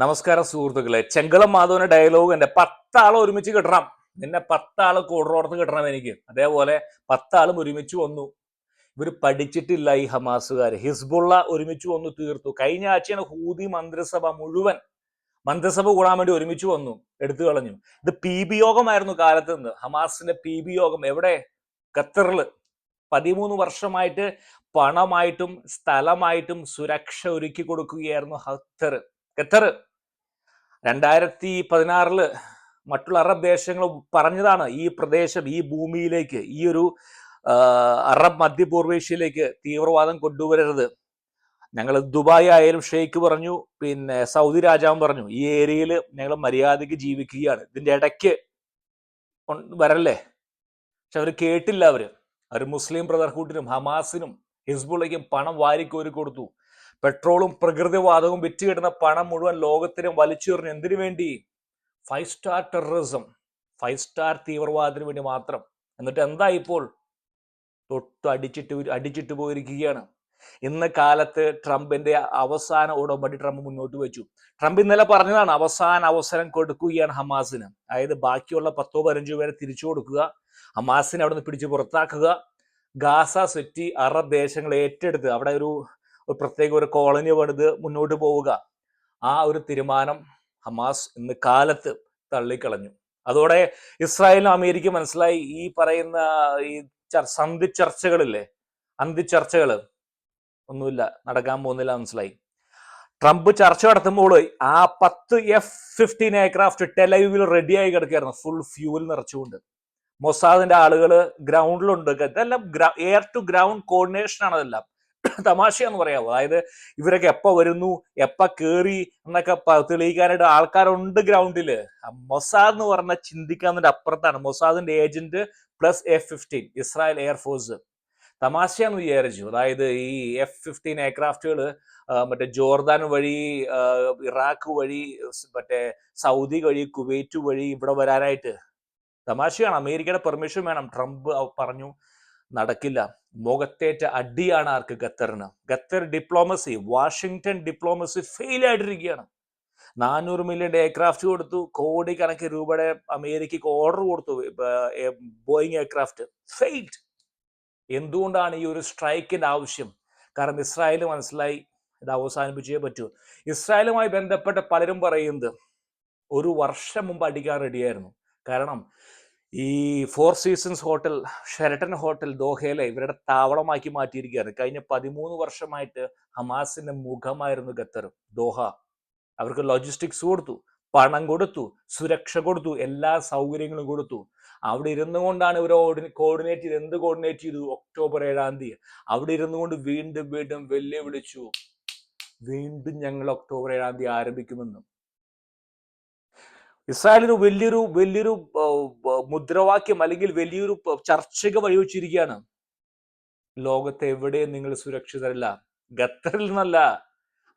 നമസ്കാരം സുഹൃത്തുക്കളെ. ചെങ്കളം മാധവന്റെ ഡയലോഗ് എന്റെ പത്താളെ ഒരുമിച്ച് കിട്ടണം. നിന്നെ പത്താൾ കൂടറോടത്ത് കിട്ടണം എനിക്ക്. അതേപോലെ പത്താളും ഒരുമിച്ച് വന്നു. ഇവർ പഠിച്ചിട്ടില്ല ഈ ഹമാസുകാർ ഹിസ്ബുള്ള ഒരുമിച്ച് വന്നു തീർത്തു. കഴിഞ്ഞ ആഴ്ചയാണ് ഹൂതി മന്ത്രിസഭ മുഴുവൻ മന്ത്രിസഭ കൂടാൻ വേണ്ടി ഒരുമിച്ച് വന്നു. എടുത്തു കളഞ്ഞു. ഇത് പി ബി യോഗമായിരുന്നു കാലത്ത് നിന്ന്. ഹമാസിന്റെ പി ബി യോഗം എവിടെ? ഖത്തറിൽ പതിമൂന്ന് വർഷമായിട്ട് പണമായിട്ടും സ്ഥലമായിട്ടും സുരക്ഷ ഒരുക്കി കൊടുക്കുകയായിരുന്നു ഖത്തർ ഖത്തർ രണ്ടായിരത്തി പതിനാറിൽ മറ്റുള്ള അറബ് ദേശങ്ങൾ പറഞ്ഞതാണ് ഈ പ്രദേശം ഈ ഭൂമിയിലേക്ക് ഈ ഒരു അറബ് മധ്യപൂർവേഷ്യയിലേക്ക് തീവ്രവാദം കൊണ്ടുവരരുത്. ഞങ്ങൾ ദുബായ് ആയാലും ഷെയ്ഖ് പറഞ്ഞു പിന്നെ സൗദി രാജാവ് പറഞ്ഞു ഈ ഏരിയയിൽ ഞങ്ങൾ മര്യാദയ്ക്ക് ജീവിക്കുകയാണ്. ഇതിന്റെ ഇടയ്ക്ക് വരല്ലേ? പക്ഷെ അവർ കേട്ടില്ല അവർ അവർ മുസ്ലിം ബ്രദർഹുഡിനും ഹമാസിനും ഹിസ്ബുള്ളയ്ക്കും പണം വാരിക്കോരി കൊടുത്തു. പെട്രോളും പ്രകൃതിവാതകവും വിറ്റുകിടുന്ന പണം മുഴുവൻ ലോകത്തിനും വലിച്ചെറിഞ്ഞു എന്തിനു വേണ്ടി? Five star terrorism five star തീവ്രവാദത്തിന് വേണ്ടി മാത്രം. എന്നിട്ട് എന്താ ഇപ്പോൾ? തൊട്ട് അടിച്ചിട്ട് അടിച്ചിട്ട് പോയിരിക്കുകയാണ്. ഇന്ന് കാലത്ത് ട്രംപിന്റെ അവസാന ഉടമ്പടി ട്രംപ് മുന്നോട്ട് വെച്ചു. ട്രംപ് ഇന്നലെ പറഞ്ഞതാണ് അവസാന അവസരം കൊടുക്കുകയാണ് ഹമാസിന്. അതായത് ബാക്കിയുള്ള പത്തോ പതിനഞ്ചോ പേരെ തിരിച്ചു കൊടുക്കുക ഹമാസിനെ അവിടെ നിന്ന് പിടിച്ച് പുറത്താക്കുക ഗാസ സിറ്റി അറബ് ദേശങ്ങൾ ഏറ്റെടുത്ത് അവിടെ ഒരു ഒരു പ്രത്യേക ഒരു കോളനി പണിത് മുന്നോട്ട് പോവുക. ആ ഒരു തീരുമാനം ഹമാസ് ഇന്ന് കാലത്ത് തള്ളിക്കളഞ്ഞു. അതോടെ ഇസ്രായേലിനും അമേരിക്ക മനസ്സിലായി ഈ പറയുന്ന ഈ സന്ധി ചർച്ചകളില്ലേ? അന്തി ചർച്ചകൾ ഒന്നുമില്ല നടക്കാൻ പോകുന്നില്ല മനസ്സിലായി. ട്രംപ് ചർച്ച നടത്തുമ്പോൾ ആ പത്ത് എഫ് ഫിഫ്റ്റീൻ എയർക്രാഫ്റ്റ് ടെലൈവിൽ റെഡിയായി കിടക്കുകയായിരുന്നു. Full fuel നിറച്ചുകൊണ്ട്. മൊസാദിന്റെ ആളുകൾ ഗ്രൗണ്ടിലുണ്ട് ഇതെല്ലാം എയർ ടു ഗ്രൗണ്ട് കോർഡിനേഷൻ ആണ് അതെല്ലാം. തമാശയാന്ന് പറയാമോ അതായത് ഇവരൊക്കെ എപ്പോ വരുന്നു? എപ്പ കേറി? എന്നൊക്കെ തെളിയിക്കാനായിട്ട് ആൾക്കാരുണ്ട് ഗ്രൗണ്ടിൽ. മൊസാദ് എന്ന് പറഞ്ഞ ചിന്തിക്കാന്നതിന്റെ അപ്പുറത്താണ്. മൊസാദിന്റെ agent plus F fifteen Israel air force തമാശയാന്ന് വിചാരിച്ചു. അതായത് ഈ എഫ് ഫിഫ്റ്റീൻ എയർക്രാഫ്റ്റുകൾ മറ്റേ ജോർദാൻ വഴി ഇറാഖ് വഴി മറ്റേ സൗദി വഴി കുവൈറ്റ് വഴി ഇവിടെ വരാനായിട്ട്. തമാശയാണ്. അമേരിക്കയുടെ പെർമിഷൻ വേണം. ട്രംപ് പറഞ്ഞു നടക്കില്ല. മുഖത്തേറ്റ അടിയാണ് ആർക്ക് ഖത്തറിന്. Qatar diplomacy Washington diplomacy fail ആയിട്ടിരിക്കുകയാണ്. നാനൂറ് മില്യൺ എയർക്രാഫ്റ്റ് കൊടുത്തു കോടിക്കണക്കിന് രൂപയുടെ അമേരിക്കക്ക് ഓർഡർ കൊടുത്തു ബോയിങ് എയർക്രാഫ്റ്റ് ഫെയിൽഡ് എന്തുകൊണ്ടാണ് ഈ ഒരു സ്ട്രൈക്കിന്റെ ആവശ്യം? കാരണം ഇസ്രായേൽ മനസ്സിലായി ഇത് അവസാനിപ്പിച്ചേ പറ്റൂ. ഇസ്രായേലുമായി ബന്ധപ്പെട്ട പലരും പറയുന്നത് ഒരു വർഷം മുമ്പ് അടിക്കാൻ റെഡിയായിരുന്നു കാരണം ഈ four seasons hotel Sheraton hotel ദോഹയിലെ ഇവരുടെ താവളമാക്കി മാറ്റിയിരിക്കുകയാണ്. കഴിഞ്ഞ പതിമൂന്ന് വർഷമായിട്ട് ഹമാസിന്റെ മുഖമായിരുന്നു ഖത്തർ ദോഹ. അവർക്ക് ലോജിസ്റ്റിക്സ് കൊടുത്തു പണം കൊടുത്തു സുരക്ഷ കൊടുത്തു എല്ലാ സൗകര്യങ്ങളും കൊടുത്തു. അവിടെ ഇരുന്നു കൊണ്ടാണ് ഇവർ കോർഡിനേറ്റ് ചെയ്ത് എന്ത് കോർഡിനേറ്റ് ചെയ്തു? ഒക്ടോബർ ഏഴാം തീയതി. അവിടെ ഇരുന്നു കൊണ്ട് വീണ്ടും വീണ്ടും വെല്ലുവിളിച്ചു. വീണ്ടും ഞങ്ങൾ ഒക്ടോബർ ഏഴാം തീയതി ആരംഭിക്കുമെന്നും. ഇസ്രായേലിന് വലിയൊരു വലിയൊരു മുദ്രാവാക്യം അല്ലെങ്കിൽ വലിയൊരു ചർച്ചക വഴിവെച്ചിരിക്കുകയാണ് ലോകത്ത് എവിടെയും നിങ്ങൾ സുരക്ഷിതരല്ല. ഖത്തറിൽ നിന്നല്ല.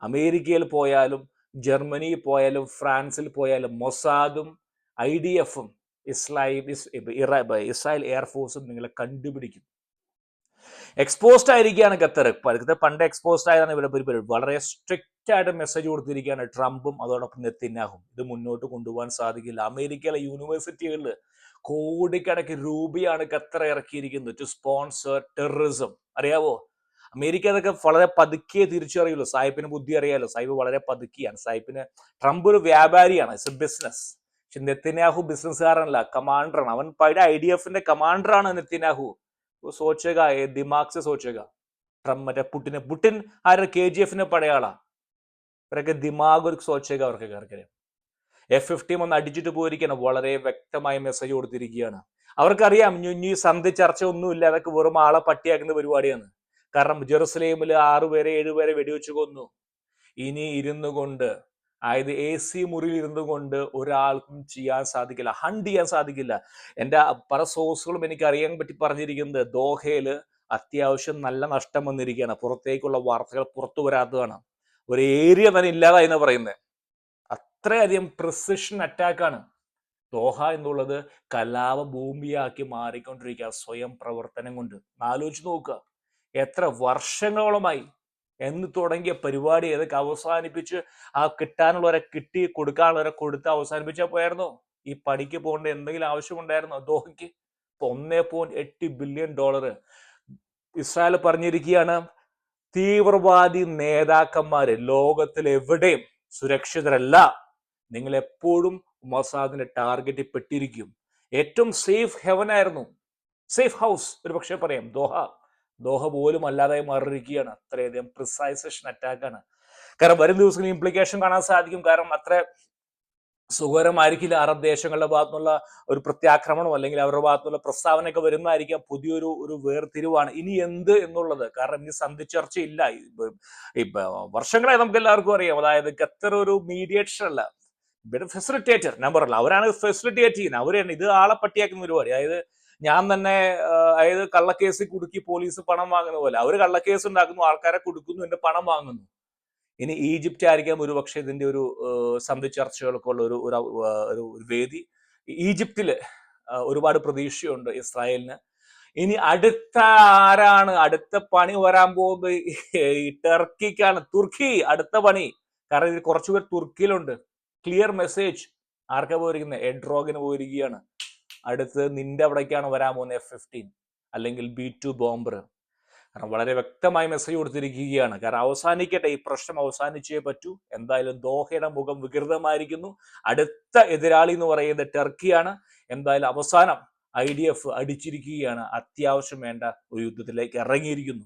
അമേരിക്കയിൽ പോയാലും ജർമ്മനിയിൽ പോയാലും ഫ്രാൻസിൽ പോയാലും മൊസാദും ഐ ഡി എഫും ഇസ്ലാം ഇസ്രായേൽ എയർഫോഴ്സും നിങ്ങളെ കണ്ടുപിടിക്കും. എക്സ്പോസ്ഡ് ആയിരിക്കുകയാണ് ഖത്തർ. ഖത്തർ പണ്ട് എക്സ്പോസ്ഡ് ആയതാണ് ഇവരുടെ പരിപാടി. വളരെ സ്ട്രിക്റ്റ് ആയിട്ട് മെസ്സേജ് കൊടുത്തിരിക്കുകയാണ് ട്രംപും അതോടൊപ്പം നെത്തിനാഹും ഇത് മുന്നോട്ട് കൊണ്ടുപോകാൻ സാധിക്കില്ല. അമേരിക്കയിലെ യൂണിവേഴ്സിറ്റികളിൽ കോടിക്കണക്കിന് രൂപയാണ് ഖത്തർ ഇറക്കിയിരിക്കുന്നത് ടു സ്പോൺസർ ടെററിസം അറിയാവോ? അമേരിക്ക അതൊക്കെ വളരെ പതുക്കെ തിരിച്ചറിയുള്ളൂ സാഹിബിന് ബുദ്ധി അറിയാലോ? സാഹിബ് വളരെ പതുക്കിയാണ്. സാഹിബിന് ട്രംപ് ഒരു വ്യാപാരിയാണ്. ഇറ്റ്സ് എ ബിസിനസ് പക്ഷെ നെത്തിനാഹു ബിസിനസ്സുകാരനല്ല കമാൻഡറാണ് അവൻ പഴയ ഐ ഡി എഫിന്റെ കമാൻഡറാണ് നെത്തിനാഹു സോച്ചക ദിമാക്സ് സോച്ചക. ട്രംപ് മറ്റേ പുട്ടിനെ പുട്ടിൻ ആരുടെ കെ ജി എഫിന്റെ പഴയ ഇവരൊക്കെ ദിമാഗ് ഒരു സോച്ചക അവർക്ക് ഇറക്കറിയാം എഫ് ഫിഫ്റ്റീൻ ഒന്ന് അടിച്ചിട്ട് പോയിരിക്കണം വളരെ വ്യക്തമായ മെസ്സേജ് കൊടുത്തിരിക്കുകയാണ്. അവർക്കറിയാം ഇനി സന്ധി ചർച്ച ഒന്നുമില്ല. അതൊക്കെ വെറും ആളെ പട്ടിയാക്കുന്ന പരിപാടിയാണ്. കാരണം ജെറുസലേമിൽ ആറുപേരെ ഏഴുപേരെ വെടിവെച്ച് കൊന്നു. ഇനി ഇരുന്നു കൊണ്ട് അതായത് എ സി മുറിയിൽ ഇരുന്നു കൊണ്ട് ഒരാൾക്കും ചെയ്യാൻ സാധിക്കില്ല. ഹണ്ട് ചെയ്യാൻ സാധിക്കില്ല. എന്റെ പല സോഴ്സുകളും എനിക്ക് അറിയാൻ പറ്റി പറഞ്ഞിരിക്കുന്നത് ദോഹയിൽ അത്യാവശ്യം നല്ല നഷ്ടം വന്നിരിക്കുകയാണ്. പുറത്തേക്കുള്ള വാർത്തകൾ പുറത്തു വരാത്തതാണ്. ഒരു ഏരിയ തന്നെ ഇല്ലാതായി എന്നാണ് പറയുന്നത്. അത്രയധികം പ്രിസിഷൻ അറ്റാക്കാണ് ദോഹ എന്നുള്ളത് കലാപ ഭൂമിയാക്കി മാറിക്കൊണ്ടിരിക്കുക സ്വയം പ്രവർത്തനം കൊണ്ട്. ആലോചിച്ച് നോക്കുക. എത്ര വർഷങ്ങളോളമായി എന്ന് തുടങ്ങിയ പരിപാടി ഏതൊക്കെ അവസാനിപ്പിച്ച് ആ കിട്ടാനുള്ളവരെ കിട്ടി കൊടുക്കാനുള്ളവരെ കൊടുത്ത് അവസാനിപ്പിച്ചാൽ പോയായിരുന്നോ? ഈ പണിക്ക് പോകേണ്ട എന്തെങ്കിലും ആവശ്യമുണ്ടായിരുന്നോ ദോഹയ്ക്ക്? ഇപ്പൊ ഒന്നേ പോയിന്റ് എട്ട് ബില്യൺ ഡോളർ ഇസ്രായേൽ പറഞ്ഞിരിക്കുകയാണ് തീവ്രവാദി നേതാക്കന്മാര് ലോകത്തിൽ എവിടെയും സുരക്ഷിതരല്ല. നിങ്ങൾ എപ്പോഴും മൊസാദിന്റെ ടാർഗറ്റിൽ പെട്ടിരിക്കും. ഏറ്റവും സേഫ് ഹെവൻ ആയിരുന്നു. സേഫ് ഹൗസ് ഒരു പക്ഷേ പറയാം. ദോഹ. ദോഹ പോലും അല്ലാതെ മാറിയിരിക്കുകയാണ്. അത്രയധികം പ്രിസൈസേഷൻ അറ്റാക്കാണ് കാരണം വരും ദിവസങ്ങളിൽ ഇംപ്ലിക്കേഷൻ കാണാൻ സാധിക്കും. കാരണം അത്ര സുഖകരമായിരിക്കില്ല. അറബ് ദേശങ്ങളുടെ ഭാഗത്തുനിന്നുള്ള ഒരു പ്രത്യാക്രമണം അല്ലെങ്കിൽ അവരുടെ ഭാഗത്തുനിന്നുള്ള പ്രസ്താവനയൊക്കെ വരുന്നതായിരിക്കാം. പുതിയൊരു ഒരു വേർതിരിവാണ്. ഇനി എന്ത് എന്നുള്ളത്? കാരണം ഇനി സന്ധി ചർച്ചയില്ല ഇപ്പൊ വർഷങ്ങളായി നമുക്ക് എല്ലാവർക്കും അറിയാം. അതായത് ഖത്തർ ഒരു മീഡിയേഷൻ അല്ല. ഫെസിലിറ്റേറ്റർ ഞാൻ അല്ല. അവരാണ് ഫെസിലിറ്റേറ്റ് ചെയ്യുന്നത്. അവരാണ് ഇത് ആളെ പട്ടിയാക്കുന്ന പരിപാടി. അതായത് ഞാൻ തന്നെ അതായത് കള്ളക്കേസിൽ കുടുക്കി പോലീസ് പണം വാങ്ങുന്ന പോലെ. അവർ കള്ളക്കേസ് ഉണ്ടാക്കുന്നു ആൾക്കാരെ കൊടുക്കുന്നു എന്റെ പണം വാങ്ങുന്നു. ഇനി ഈജിപ്റ്റ് ആയിരിക്കാം ഒരു പക്ഷേ ഇതിന്റെ ഒരു സന്ധി ചർച്ചകൾക്കുള്ള ഒരു ഒരു ഒരു വേദി. ഈജിപ്തിൽ ഒരുപാട് പ്രതീക്ഷയുണ്ട് ഇസ്രായേലിന്. ഇനി അടുത്ത ആരാണ്? അടുത്ത പണി വരാൻ പോകുന്നത് ഈ ടർക്കിക്കാണ് തുർക്കി അടുത്ത പണി. കാരണം ഇതിൽ കുറച്ചുപേർ തുർക്കിയിലുണ്ട്. ക്ലിയർ മെസ്സേജ് ആർക്കാ പോയിരിക്കുന്നത് എഡ്രോഗിന് പോയിരിക്കുകയാണ്. അടുത്ത് നിന്റെ അവിടേക്കാണ് വരാൻ പോകുന്നത് എഫ് ഫിഫ്റ്റീൻ അല്ലെങ്കിൽ ബി ടു ബോംബർ കാരണം വളരെ വ്യക്തമായി മെസ്സേജ് കൊടുത്തിരിക്കുകയാണ്. കാരണം അവസാനിക്കട്ടെ ഈ പ്രശ്നം അവസാനിച്ചേ പറ്റൂ. എന്തായാലും ദോഹയുടെ മുഖം വികൃതമായിരിക്കുന്നു. അടുത്ത എതിരാളി എന്ന് പറയുന്നത് ടർക്കിയാണ്. എന്തായാലും അവസാനം ഐ ഡി എഫ് അടിച്ചിരിക്കുകയാണ്. അത്യാവശ്യം വേണ്ട ഒരു യുദ്ധത്തിലേക്ക് ഇറങ്ങിയിരിക്കുന്നു.